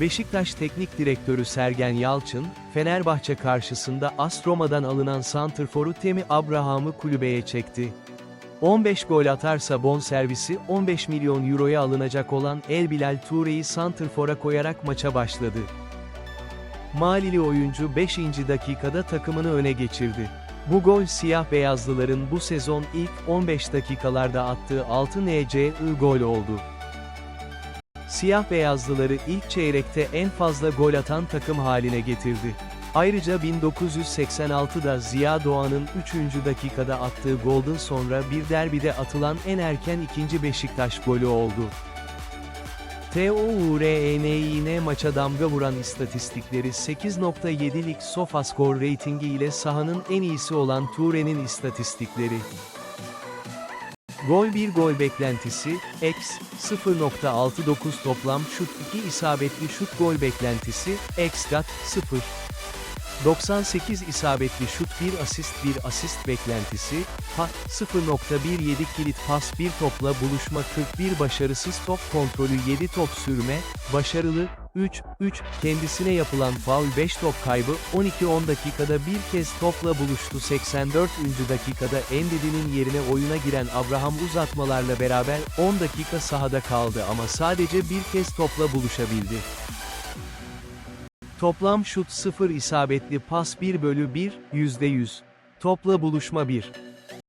Beşiktaş Teknik Direktörü Sergen Yalçın, Fenerbahçe karşısında AS Roma'dan alınan santrforu Temi Abraham'ı kulübeye çekti. 15 gol atarsa bonservisi 15 milyon euroya alınacak olan El Bilal Toure'yi santrfora koyarak maça başladı. Malili oyuncu 5. dakikada takımını öne geçirdi. Bu gol siyah beyazlıların bu sezon ilk 15 dakikalarda attığı 6 NCI gol oldu. Siyah beyazlıları ilk çeyrekte en fazla gol atan takım haline getirdi. Ayrıca 1986'da Ziya Doğan'ın 3. dakikada attığı golden sonra bir derbide atılan en erken ikinci Beşiktaş golü oldu. TOURENİN maça damga vuran istatistikleri 8.7'lik SofaScore reytingi ile sahanın en iyisi olan Toure'nin istatistikleri. Gol 1 gol beklentisi, x 0.69 toplam şut 2 isabetli şut gol beklentisi, x gat 0. 98 isabetli şut 1 asist 1 asist beklentisi, ha 0.17 kilit pas 1 topla buluşma 41 başarısız top kontrolü 7 top sürme, başarılı, 3, 3, kendisine yapılan faul 5 top kaybı, 12-10 dakikada bir kez topla buluştu 84. dakikada Endidi'nin yerine oyuna giren Abraham uzatmalarla beraber 10 dakika sahada kaldı ama sadece bir kez topla buluşabildi. Toplam şut 0 isabetli pas 1 bölü 1, %100. Topla buluşma 1.